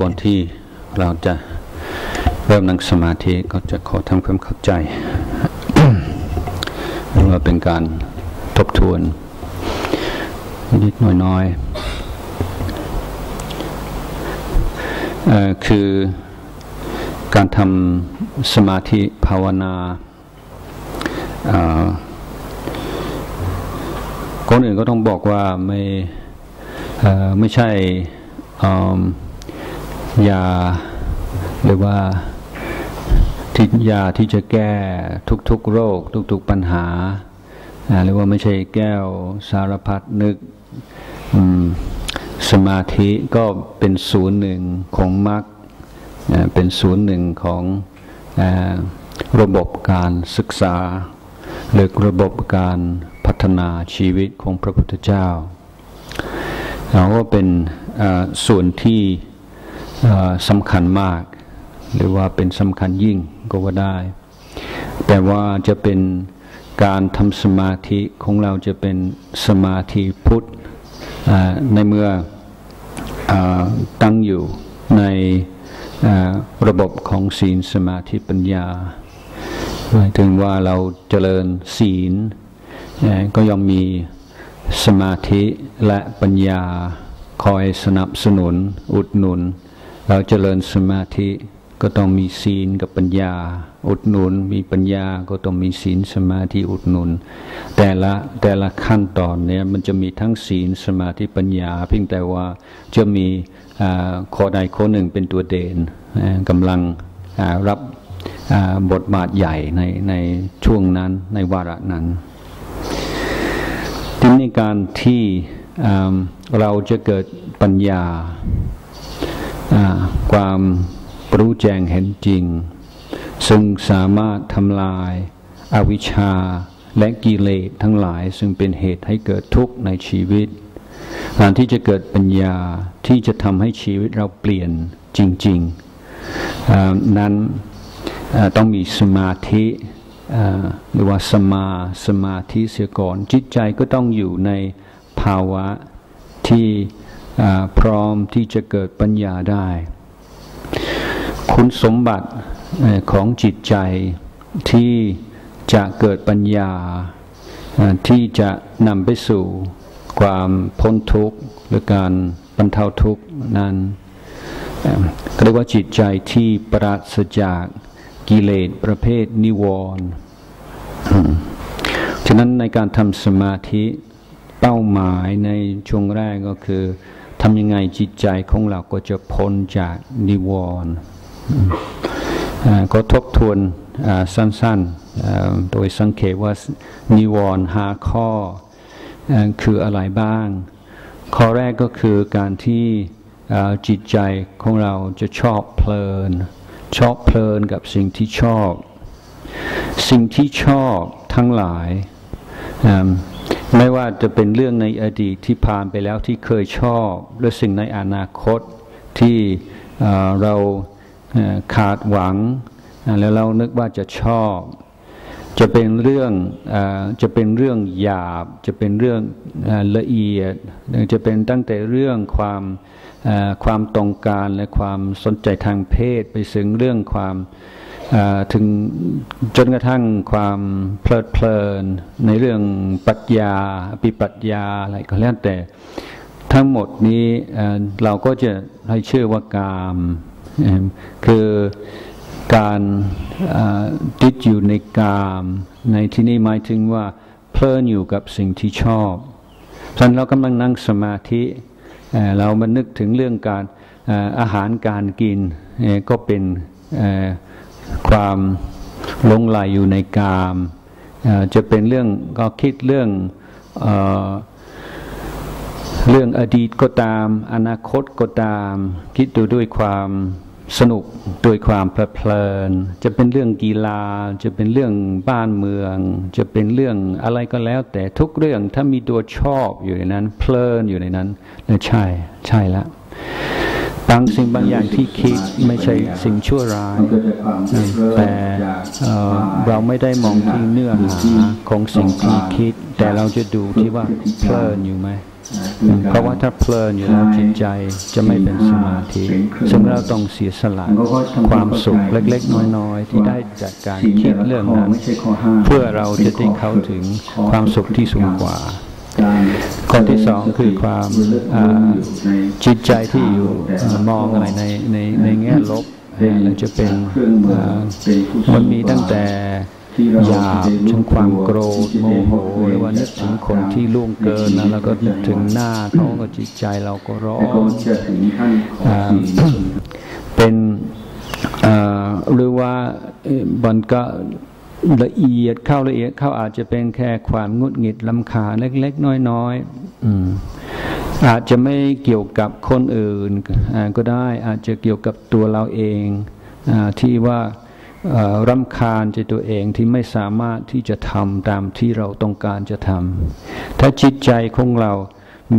ก่อนที่เราจะเริ่มนั่งสมาธิก็จะขอทำความเข้าใจว่าเป็นการทบทวน นิดๆน้อยคือการทำสมาธิภาวนาคนอื่นก็ต้องบอกว่าไม่ไม่ใช่ ยา หรือว่าทิยาที่จะแก้ทุกๆโรค ทุกๆปัญหาหรือว่าไม่ใช่แก้วสารพัดนึกสมาธิก็เป็นศูนย์หนึ่งของมรรคเป็นศูนย์หนึ่งของระบบการศึกษา หรือระบบการพัฒนาชีวิตของพระพุทธเจ้าเราก็เป็นส่วนที่ สำคัญมาก หรือว่าเป็นสำคัญยิ่งก็ว่าได้ แต่ว่าจะเป็นการทำสมาธิของเราจะเป็นสมาธิพุทธในเมื่ออตั้งอยู่ในระบบของศีลสมาธิปัญญาหมายถึงว่าเราเจริญศีลก็ย่อมมีสมาธิและปัญญาคอยสนับสนุนอุดหนุน เราเจริญสมาธิก็ต้องมีศีลกับปัญญา อุดหนุน มีปัญญาก็ต้องมีศีลสมาธิอุดหนุน แต่ละแต่ละขั้นตอนเนี่ยมันจะมีทั้งศีลสมาธิปัญญา เพียงแต่ว่าจะมีข้อใดข้อหนึ่งเป็นตัวเด่นกำลังรับบทบาทใหญ่ในในช่วงนั้นในวาระนั้นทีนี้การที่เราจะเกิดปัญญา ความรู้แจ้งเห็นจริง ซึ่งสามารถทำลายอาวิชชาและกิเลสทั้งหลายซึ่งเป็นเหตุให้เกิดทุกข์ในชีวิต การที่จะเกิดปัญญาที่จะทำให้ชีวิตเราเปลี่ยนจริงๆนั้นต้องมีสมาธิหรือว่าสมาสมาธิเสียก่อนจิตใจก็ต้องอยู่ในภาวะที่ พร้อมที่จะเกิดปัญญาได้ คุณสมบัติของจิตใจที่จะเกิดปัญญาที่จะนำไปสู่ความพ้นทุกข์หรือการบรรเทาทุกข์นั้นเรียกว่าจิตใจที่ปราศจากกิเลสประเภทนิวรณ์ฉะนั้นในการทำสมาธิเป้าหมายในช่วงแรกก็คือ ทำยังไงจิตใจของเราก็จะพ้นจากนิวรณ์ก็ทบทวนสั้นๆ โดยสังเกตว่านิวรณ์หาข้อคืออะไรบ้าง ข้อแรกก็คือการที่จิตใจของเราจะชอบเพลิน ชอบเพลินกับสิ่งที่ชอบ สิ่งที่ชอบทั้งหลาย ไม่ว่าจะเป็นเรื่องในอดีตที่ผ่านไปแล้วที่เคยชอบ หรือสิ่งในอนาคตที่เราขาดหวัง แล้วเรานึกว่าจะชอบ จะเป็นเรื่องจะเป็นเรื่องหยาบ จะเป็นเรื่องละเอียด จะเป็นตั้งแต่เรื่องความความตรงการและความสนใจทางเพศ ไปถึงเรื่องความ ถึงจนกระทั่งความเพลิดเพลิน ในเรื่องปัญญาปิปัญญาอะไรก็แล้วแต่ ทั้งหมดนี้เราก็จะให้ชื่อว่ากาม คือการติดอยู่ในกาม ในที่นี้หมายถึงว่าเพลินอยู่กับสิ่งที่ชอบฉะนั้นเรากำลังนั่งสมาธิเรามานึกถึงเรื่องการอาหารการกินก็เป็น ความลงไหลอยู่ในกามจะเป็นเรื่องก็คิดเรื่องเรื่องอดีตก็ตาม อนาคตก็ตาม คิดดูด้วยความสนุกโดยความเพลิน จะเป็นเรื่องกีฬา จะเป็นเรื่องบ้านเมือง จะเป็นเรื่องอะไรก็แล้ว แต่ทุกเรื่องถ้ามีตัวชอบอยู่ในนั้น เพลินอยู่ในนั้นนั่นใช่ใช่แล้ว บางสิ่งบางอย่างที่คิดไม่ใช่สิ่งชั่วร้าย แต่เราไม่ได้มองที่เนื้อหาของสิ่งที่คิด แต่เราจะดูที่ว่าเพลินอยู่ไหมเพราะว่าถ้าเพลินอยู่แล้วจิตใจจะไม่เป็นสมาธิซึ่งเราต้องเสียสละความสุขเล็ก ๆ น้อยๆที่ได้จากการคิดเรื่องนั้น เพื่อเราจะได้เข้าถึงความสุขที่สูงกว่า ข้อที่สองคือความจิตใจที่อยู่มองอะไรในในในแง่ลบแล้วจะเป็นมันมีตั้งแต่หยาบถึงความโกรธโมโหหรือว่านึกถึงคนที่ล่วงเกินนะแล้วก็นึกถึงหน้าเขาก็จิตใจเราก็ร้อนเป็นหรือว่ามันก็ ละเอียดเข้าละเอียดเข้าอาจจะเป็นแค่ความงุดหงิดลำคาเล็ก ๆ น้อยๆอาจจะไม่เกี่ยวกับคนอื่นก็ได้อาจจะเกี่ยวกับตัวเราเองอที่ว่ารำคาญใจตัวเองที่ไม่สามารถที่จะทำตามที่เราต้องการจะทำถ้าจิตใจของเรา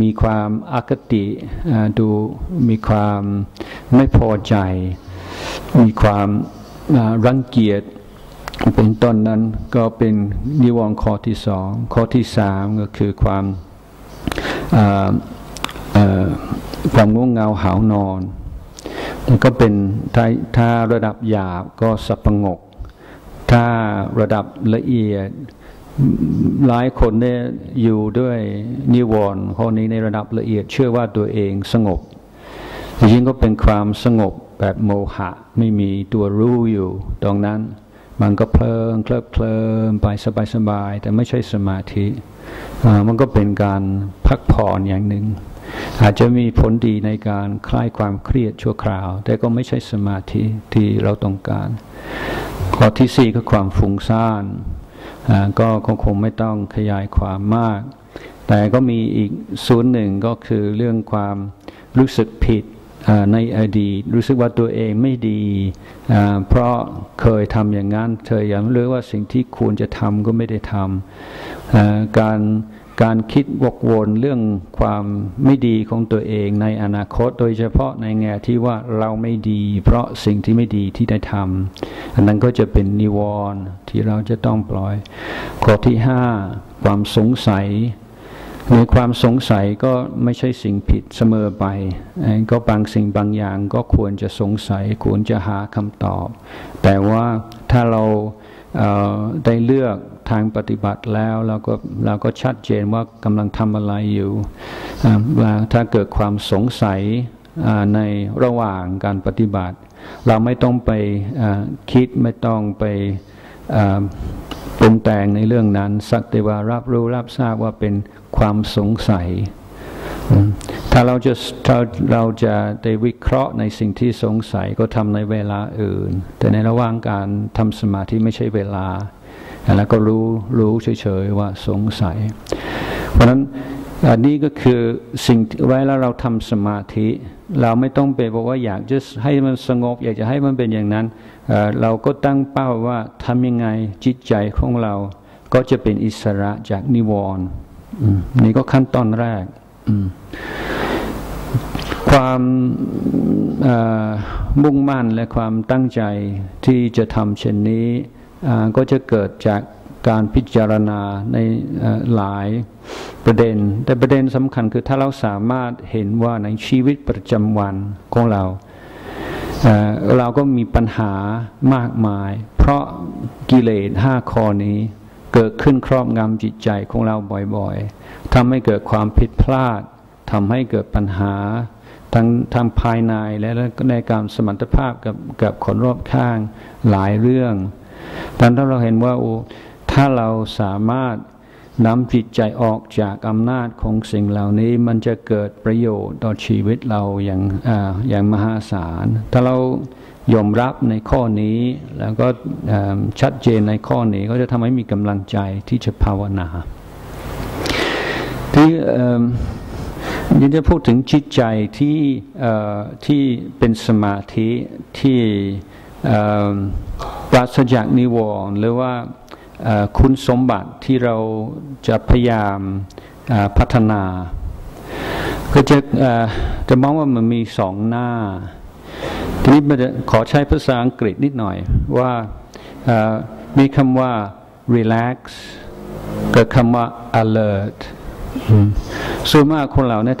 มีความอคติดูมีความไม่พอใจ มีความรังเกียจ เป็นต้นนั้นก็เป็นนิวรณ์ข้อที่สองข้อที่สามก็คือความความง่วงเงาหานอนแล้วก็เป็นถ้าถ้าระดับหยาบก็สับประงก ถ้าระดับละเอียดหลายคนเนี่ยอยู่ด้วยนิวรณ์ข้อนี้ในระดับละเอียดเชื่อว่าตัวเองสงบยิ่งก็เป็นความสงบแบบโมหะไม่มีตัวรู้อยู่ตรงนั้น มันก็เพลินเคลิบเคลิมไปสบายๆแต่ไม่ใช่สมาธิมันก็เป็นการพักผ่อนอย่างหนึ่ง อาจจะมีผลดีในการคลายความเครียดชั่วคราว แต่ก็ไม่ใช่สมาธิที่เราต้องการ ข้อที่สี่ก็ความฟุ้งซ่านก็คงไม่ต้องขยายความมาก แต่ก็มีอีกส่วนหนึ่งก็คือเรื่องความรู้สึกผิด ในอดีตรู้สึกว่าตัวเองไม่ดี เพราะเคยทำอย่างนั้นเธอยังรู้ว่าสิ่งที่ควรจะทำก็ไม่ได้ทำการการคิดวกวนเรื่องความไม่ดีของตัวเองในอนาคต โดยเฉพาะในแง่ที่ว่าเราไม่ดี เพราะสิ่งที่ไม่ดีที่ได้ทำอันนั้นก็จะเป็นนิวรณ์ที่เราจะต้องปล่อย ข้อที่ห้าความสงสัย ในความสงสัยก็ไม่ใช่สิ่งผิดเสมอไป ก็บางสิ่งบางอย่างก็ควรจะสงสัยควรจะหาคำตอบ แต่ว่าถ้าเราได้เลือกทางปฏิบัติแล้วเราก็เราก็ชัดเจนว่ากำลังทำอะไรอยู่ ถ้าเกิดความสงสัยในระหว่างการปฏิบัติ เราไม่ต้องไปคิดไม่ต้องไป รุงแต่งในเรื่องนั้น สักแต่ว่ารับรู้รับทราบว่าเป็นความสงสัย ถ้าเราจะถ้าเราจะได้วิเคราะห์ในสิ่งที่สงสัยก็ทำในเวลาอื่น แต่ในระหว่างการทำสมาธิไม่ใช่เวลาแล้วก็รู้รู้เฉยๆว่าสงสัย เพราะฉะนั้น อันนี้ก็คือสิ่งไว้แล้วเราทำสมาธิ เราไม่ต้องไปบอกว่าอยากจะให้มันสงบ อยากจะให้มันเป็นอย่างนั้นเราก็ตั้งเป้าว่าทำยังไงจิตใจของเราก็จะเป็นอิสระจากนิวรณ์นี่ก็ขั้นตอนแรกความมุ่งมั่นและความตั้งใจที่จะทำเช่นนี้ก็จะเกิดจาก การพิจารณาในหลายประเด็น แต่ประเด็นสำคัญคือถ้าเราสามารถเห็นว่าในชีวิตประจำวันของเราเราก็มีปัญหามากมาย เพราะกิเลสห้าข้อนี้เกิดขึ้นครอบงำจิตใจของเราบ่อยๆทำให้เกิดความผิดพลาดทำให้เกิดปัญหาทั้งทางภายในและในการสมรรถภาพกับกับคนรอบข้างหลายเรื่องแต่ถ้าเราเห็นว่าโอ้ ถ้าเราสามารถนำจิตใจออกจากอำนาจของสิ่งเหล่านี้มันจะเกิดประโยชน์ต่อชีวิตเราอย่างอย่างมหาศาล ถ้าเรายอมรับในข้อนี้แล้วก็ชัดเจนในข้อนี้ก็จะทำให้มีกำลังใจที่จะภาวนา ที่ยินจะพูดถึงจิตใจที่ที่เป็นสมาธิที่ปราศจากนิวรณ์หรือว่า คุณสมบัติที่เราจะพยายามพัฒนา ก็จะจะมองว่ามันมีสองหน้า ทีนี้มันจะขอใช้ภาษาอังกฤษนิดหน่อยว่ามีคำว่า relax กับคำว่า alert ส่วนมากคนเราเนี่ย